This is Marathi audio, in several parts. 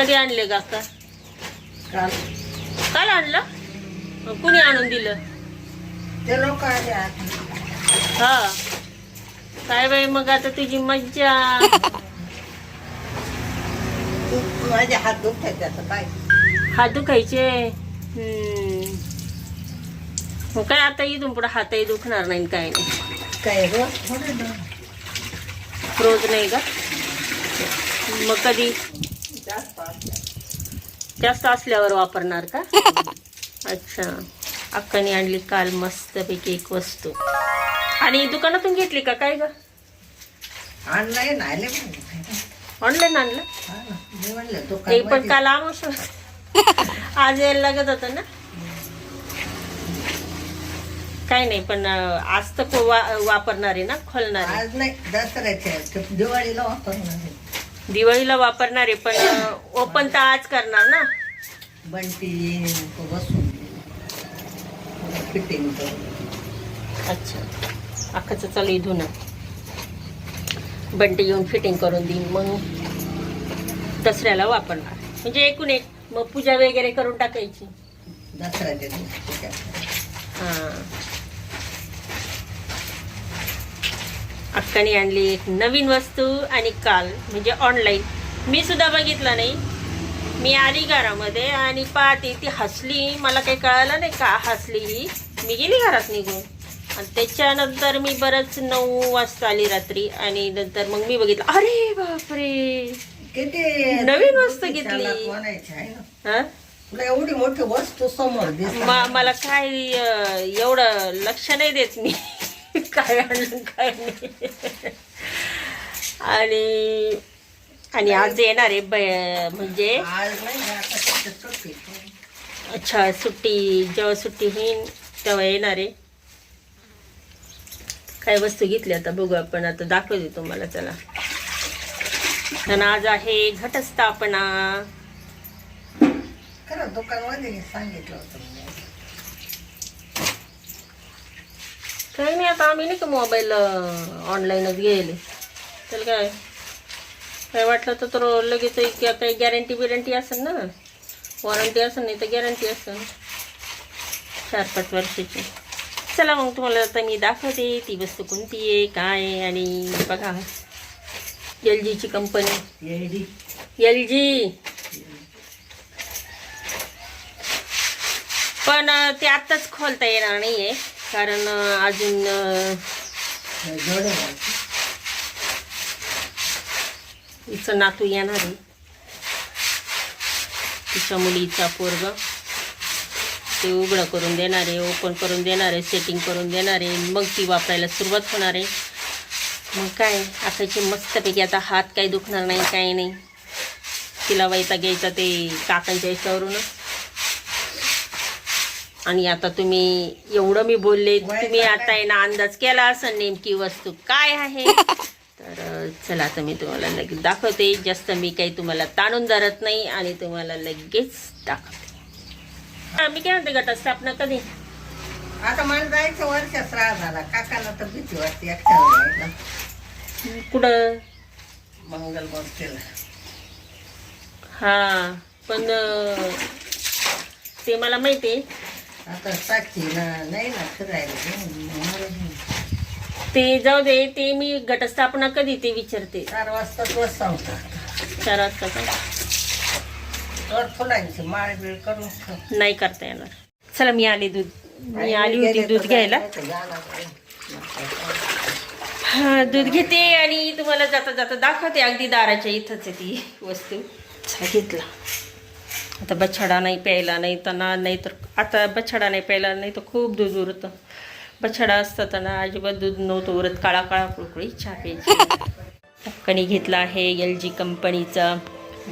कधी आणले अक्का काल. काल आणलं? कुणी आणून दिलं? ते लोक आले आता हा. काय बाई मग आता तुझी मज्जा. माझे हात दुखतात त्याचं काय? हात दुखायचे? हम्म. काय आता इथून पुढे हातही दुखणार नाही काय नाही. काय रोज नाही का मग कधी. जास्त असल्यावर वापरणार का? अच्छा. अक्काने आणली काल मस्तपैकी एक वस्तू. आणि दुकानातून घेतली का? काय ग? आणलंय ना आले पण. ऑनलाईन आणलं ते पण काल आमोश आज यायला लागत होतं ना? काय नाही पण आज तर वापरणार आहे ना खोलणार. आज नाही दसऱ्याच्या दिवाळीला वापरणार. दिवाळीला वापरणार आहे पण ओपन तर आज करणार ना? बंटी तो बसून. फिटिंग अच्छा. अख्खाचं चालू इथून. बंटी येऊन फिटिंग करून देईन मग दसऱ्याला वापरणार. म्हणजे एकूण एक मग पूजा वगैरे करून टाकायची. दसऱ्याच्या. हां. अक्काने आणली एक नवीन वस्तू आणि काल म्हणजे ऑनलाईन मी सुद्धा बघितलं नाही. मी आली घरामध्ये आणि पाहते ती हसली. मला काही कळालं नाही का हसली ही. मी गेली घरात निघून. आणि त्याच्यानंतर मी बरंच नऊ वाजता आली रात्री आणि नंतर मग मी बघितलं अरे बापरे! किती नवीन वस्तू घेतली. एवढी मोठी वस्तू समोर मला काय एवढं लक्ष नाही देत मी. काय आणलं काय नाही. आणि आणि आज येणार आहे ब- म्हणजे. अच्छा सुट्टी जेव्हा सुट्टी होईल तेव्हा येणार आहे. काय वस्तू घेतली आता बघू आपण आता दाखवते तुम्हाला चला. आणि आज आहे घटस्थापना. खरं दुकानमध्ये सांगितलं होतं. काही नाही आता आम्ही नाही का मोबाईल ऑनलाईनच गेले. तर काय? काय वाटलं तर तर लगेच एक काही गॅरंटी बिरंटी असेल ना? वॉरंटी असेल नाही तर गॅरंटी असेल. चार पाच वर्षाची. चला मग तुम्हाला आता मी दाखवते ती वस्तू कोणती आहे काय आहे आणि बघा. एल जीची कंपनी एल जी. पण ते आत्ताच खोलता येणार नाही आहे कारण अजून हिचं नातू येणार आहे. तिच्या मुलीचा पोरग. ते उघडं करून देणार आहे ओपन करून देणार आहे सेटिंग करून देणार आहे. मग ती वापरायला सुरुवात होणार आहे. मग काय असायची मस्तपैकी आता हात काही दुखणार नाही काही नाही. तिला वैता घ्यायचा ते काकांच्या याच्यावरूनच. आणि आता तुम्ही एवढं मी बोलले तुम्ही आता आहे ना अंदाज केला असं नेमकी वस्तू काय आहे. तर चला आता मी तुम्हाला लगेच दाखवते. जास्त मी काही तुम्हाला ताणून धरत नाही आणि तुम्हाला लगेच दाखवते. मी काय म्हणते घटस्थापना कधी? आता मला जायचं वर्ष श्राद्ध झाला. काकाला तर भीती वाटते एकट्याला कुठं? मंगल हा पण ते मला माहिती आहे. आता साक्षी ना. नाही ना फिरायला घेऊन मला घेऊन. ते जाऊ दे ते मी घटस्थापना कधी ते विचारते. चार वाजता बस होता चार वाजता का? तर फुलांची माळ बीळ करून ठेव. नाही करता येणार. चला मी आले दूध. मी आली होती दूध घ्यायला. हा, दूध घेते आणि तुम्हाला जाता जाता दाखवते. अगदी दाराच्या इथंच आहे ती वस्तू. चला घेतला. आता बछडा नाही प्यायला नाही तर ना नाही तर आता बछडा नाही प्यायला नाही तर खूप दूध उरतं. बछडा असतं त्यांना अजिबात दूध नव्हतं उरत. काळा काळा कुळकुळी चहा प्यायची. घेतला आहे एल जी कंपनीचं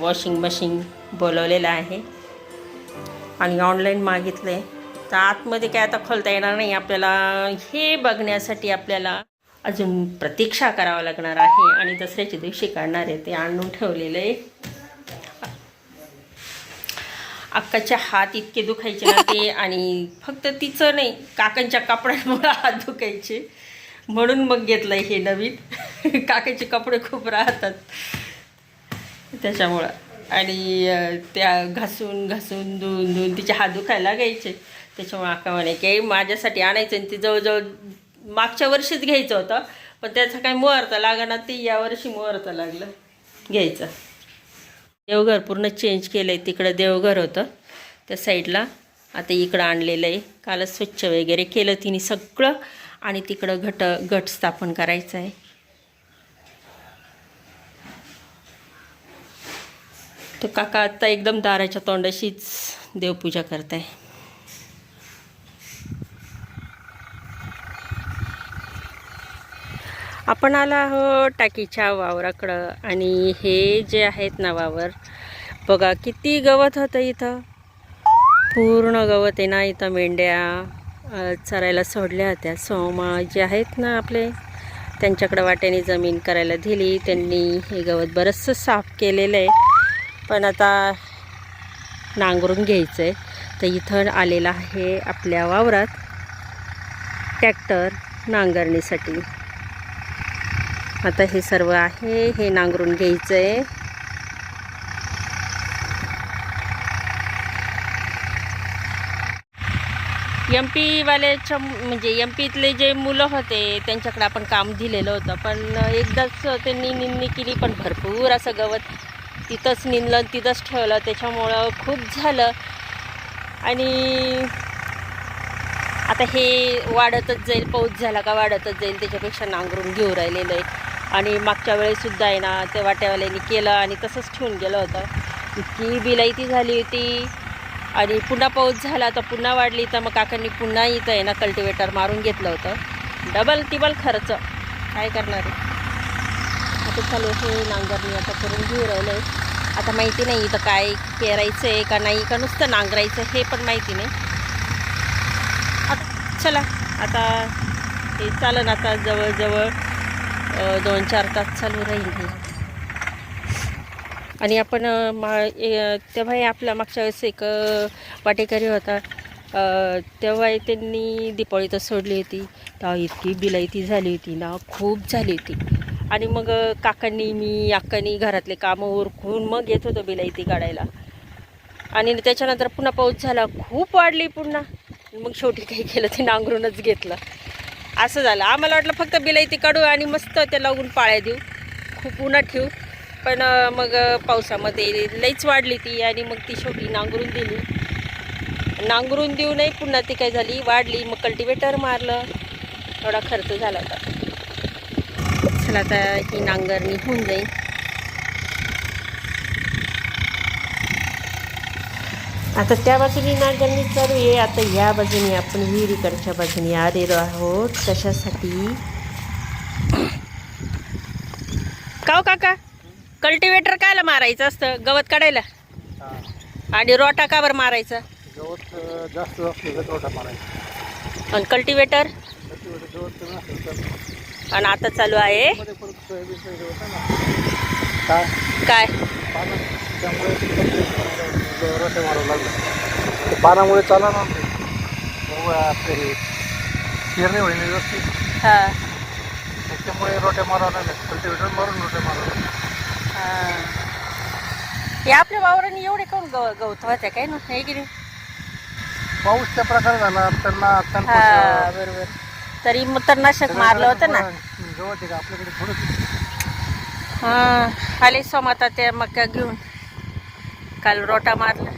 वॉशिंग मशीन बोलवलेलं आहे. आणि ऑनलाईन मागितलं आहे. तर आतमध्ये काय आता खोलता येणार नाही आपल्याला हे बघण्यासाठी आपल्याला अजून प्रतीक्षा करावं लागणार आहे. आणि दसऱ्याच्या दिवशी काढणार आहे ते आणून ठेवलेलं आहे. अक्काचे हात इतके दुखायचे ना ते आणि फक्त तिचं नाही काकांच्या कपड्यांमुळे हात दुखायचे. म्हणून मग घेतलं हे नवीन. काकाचे कपडे खूप राहतात. त्याच्यामुळं. आणि त्या घासून घासून धुवून धुवून तिचे हात दुखायला लागायचे. त्याच्यामुळे आका म्हणे की माझ्यासाठी आणायचं आणि ते जवळजवळ मागच्या वर्षीच घ्यायचं होतं. पण त्याचा काही मुहूर्त लागणार ते यावर्षी मुहूर्त लागलं. घ्यायचं. देवघर पूर्ण चेंज केलं आहे तिकडं देवघर होतं. त्या साईडला आता इकडं आणलेलं आहे. कालच स्वच्छ वगैरे केलं तिने सगळं. आणि तिकडं घट गट स्थापन करायचं आहे. तर काका आत्ता एकदम दाराच्या तोंडाशीच देवपूजा करताय. आपण आला आहोत टाकीच्या वावराकडं आणि हे जे आहेत ना वावर बघा किती गवत होतं इथं. पूर्ण गवत आहे ना इथं मेंढ्या चरायला सोडल्या होत्या. सोमा जे आहेत ना आपले त्यांच्याकडं वाट्याने जमीन करायला दिली. त्यांनी हे गवत बरंचसं साफ केलेलं आहे. पण आता नांगरून घ्यायचं आहे तर इथं आलेलं आहे आपल्या वावरात ट्रॅक्टर नांगरणीसाठी. आता हे सर्व आहे हे नांगरून घ्यायचं आहे एम पीवाल्याच्या म्हणजे एम पीतले जे मुलं होते त्यांच्याकडे आपण काम दिलेलं होतं. पण एकदाच त्यांनी निंदणी केली पण भरपूर असं गवत तिथंच निंदलं तिथंच ठेवलं. त्याच्यामुळं खूप झालं. आणि आता हे वाढतच जाईल पाऊस झाला का वाढतच जाईल त्याच्यापेक्षा नांगरून घेऊ राहिलेलं आहे. आणि मागच्या वेळेसुद्धा आहे ना ते वाट्यावाल्यांनी केलं आणि तसंच ठेवून गेलं होतं. इतकी बिलाईती झाली होती. आणि पुन्हा पाऊस झाला तर पुन्हा वाढली तर मग काकांनी पुन्हा इथं आहे ना कल्टिवेटर मारून घेतलं होतं. डबल टिबल खर्च. काय करणार आहे? आता चालू हे नांगरणी आता करून घेऊ राहिलं आहे. आता माहिती नाही इथं काय पेरायचं आहे का नाही का नुसतं नांगरायचं हे पण माहिती नाही. आता चला आता हे चालन आता जवळजवळ. दोन चार तास चालू राहील हे. आणि आपण मा तेव्हाही तेव्हा आपला मागच्या वेळेस एक वाटेकरी होता. तेव्हा त्यांनी त्यांनी दिपाळी सोडली होती. तेव्हा इतकी बिलाईती झाली होती ना खूप झाली होती. आणि मग काकांनी मी अक्कांनी घरातले कामं उरकून मग येत होतो बिलाईती काढायला. आणि त्याच्यानंतर पुन्हा पाऊस झाला खूप वाढली पुन्हा. मग शेवटी काही केलं ते नांगरूनच घेतलं. असं झालं. आम्हाला वाटलं फक्त बिलाईती काढू आणि मस्त ते लावून पाळ्या देऊ. खूप उन्हात ठेवू पण मग पावसामध्ये लईच वाढली ती आणि मग ती शेवटी नांगरून दिली. नांगरून देऊ नाही पुन्हा ती काय झाली? वाढली. मग कल्टिवेटर मारलं. थोडा खर्च झाला होता. चला आता ही नांगरणी होऊन जाईल. आता त्या बाजूनी नांगरणी चालू आहे. आता या बाजूनी आपण विहिरीकडच्या बाजूनी आलेलो आहोत. कशासाठी? का हो काका? कल्टिवेटर कायला मारायचं असतं? गवत काढायला? आणि रोटा का बरं मारायचा? गवत जास्त तोटा मारायचा. आणि कल्टिवेटर? आणि आता चालू आहे. काय? रोटे मारावं लागलं. ते पानामुळे चाला ना आपले हे पेरणी होईल व्यवस्थित हा. त्याच्यामुळे रोटे मारावं लागले. कल्टिवेटर मारून रोटे मारावं लागले. हा. हे आपल्या वावराने एवढे काऊन गव गवत होत्या काय ना? हे की नाही? पाऊसचा प्रकार झाला. त्यांना हा बरोबर. तरी मग तणनाशक मारलं होतं ना? गवत आहे? का? आपल्याकडे थोडंच हा. आले सोमाता त्या मक्या घेऊन. काल रोटा मारला.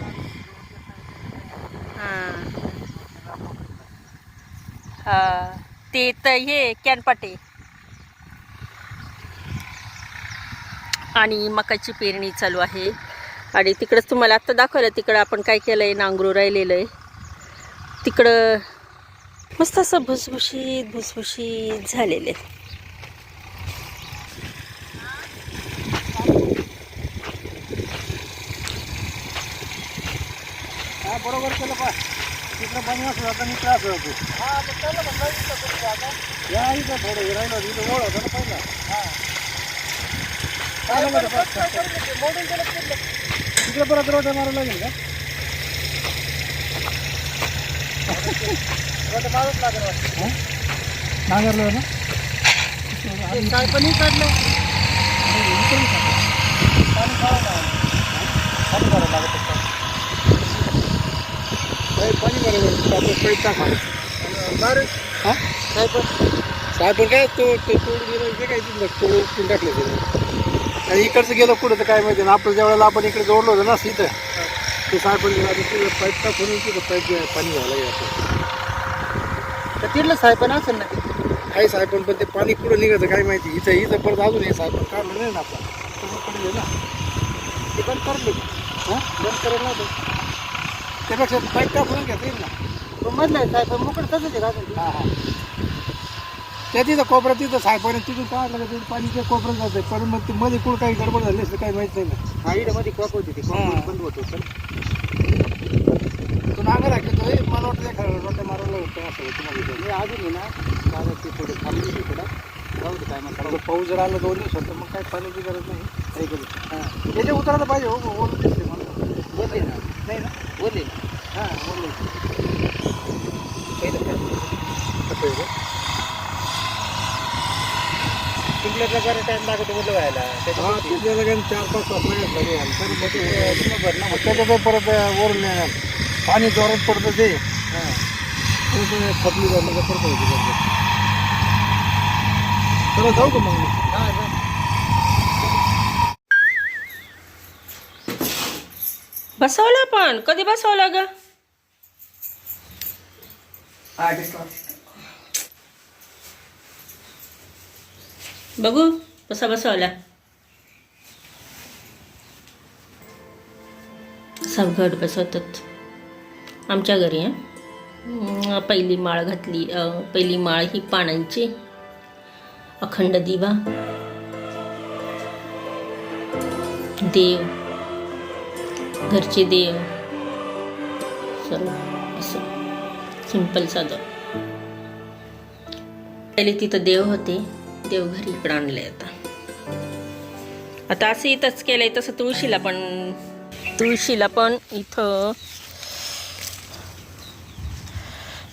हां. ते तर हे कॅनपाटे. आणि मकाची पेरणी चालू आहे. आणि तिकडंच तुम्हाला आत्ता दाखवलं तिकडं आपण काय केलं आहे नांगरू राहिलेलं आहे. तिकडं मस्त असं भुसभुशीत भुसभुशीत झालेलं आहे. बरोबर केलं पा तिकडं बनवास होता मी त्रास होतो. हा मग त्याला म्हणलं इथं करू आता. या इथं थोडं राहिलं इथं ओळ होतं ना पहिला. हा. काय लागलं होतं? तिकडे. परत रोट्या मारावं लागेल का? रोट्या मारावंच लागेल वाटतं. नांगरलं ना? काय पण काढलं. पाणी काढा बरं आपलं पैसे टाका बरं हा? काय काय तो ते तोडून गेलं ते काय तिथलं तोडून टाकलं ते आणि इकडचं गेलं कुठं तर काय माहिती ना आपलं ज्या वेळेला आपण इकडे जोडलो होतं ना इथं. ते सायपण गेलं तिथं पाईप टाकून तिथं पाईप पाणी घ्यायला आपलं तर तिथलं साहेब असेल ना ते. आहे सायपण पण ते पाणी कुठं निघायचं काय माहिती. इथं इथं परत अजून हे सायपण काढलं नाही ना आपलं. पडलं ना. ते बंद करले हां? बंद करेल ना ते त्यापेक्षा पाईप टाकून घेता येईल ना. तो मधलं साहेब मुकड तसंच आहे ते? हां हां. त्या तिथं कोपऱ्यात तिथं सायपण तिथून काढलं का तिथं पाणी त्या कोपऱ्यात जातं पण मग ते मध्ये कुठं काही गडबड झाली असते काही माहीत नाही ना. हा इकडे मध्ये कॉक होती ते. कॉक बंद होतो पण तो नांगर राखतो हे मला वाटतं त्या खरं रोट्या मारायला होतं असं होतं. मला. मी अजून आहे ना दादा ते थोडे थांबली होती थोडा. जाऊ दे काय म्हणतात जर पाऊस जर आला दोन दिवसात तर मग काय पाण्याची गरज नाही. काही गरज हां. याच्या उतरायला पाहिजे हो ओढून दिसते मला. बोलले ना. नाही ना? बोलले ना. हां बोललो. पहिलं कसं जरा लागतो बोललं व्हायला? हा तिथल्या चार पाच तर मग ते. त्याच्यात परत वरून येणार. पाणी जोरात पडतं ते. हा. परत होती. जाऊ. का मग? हा, बसवला पण. कधी बसवला ग? बघू कसा बसवला. असा घट बसवतात आमच्या घरी हं. पहिली माळ घातली पहिली माळ ही पानांची. अखंड दिवा. देव. घरचे देव. सर्व असं. सिंपल साधं. पहिले तिथं देव होते देव घरी इकडं आणले आता. आता असं इथंच केलंय तसं तुळशीला पण. तुळशीला पण इथं.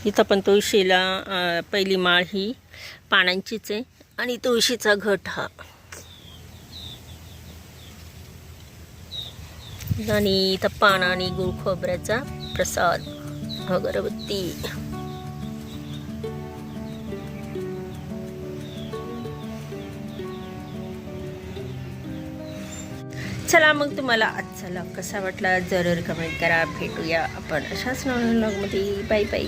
इथं पण तुळशीला पहिली माळ ही पानांचीच आहे. आणि तुळशीचा घट हा. आणि इथं पान आणि गुळ खोबऱ्याचा प्रसाद अगरबत्ती. चला मग तुम्हाला आजचा लॉग कसा वाटला जरूर कमेंट करा. भेटूया आपण अशाच नवीन लॉगमध्ये बाय बाय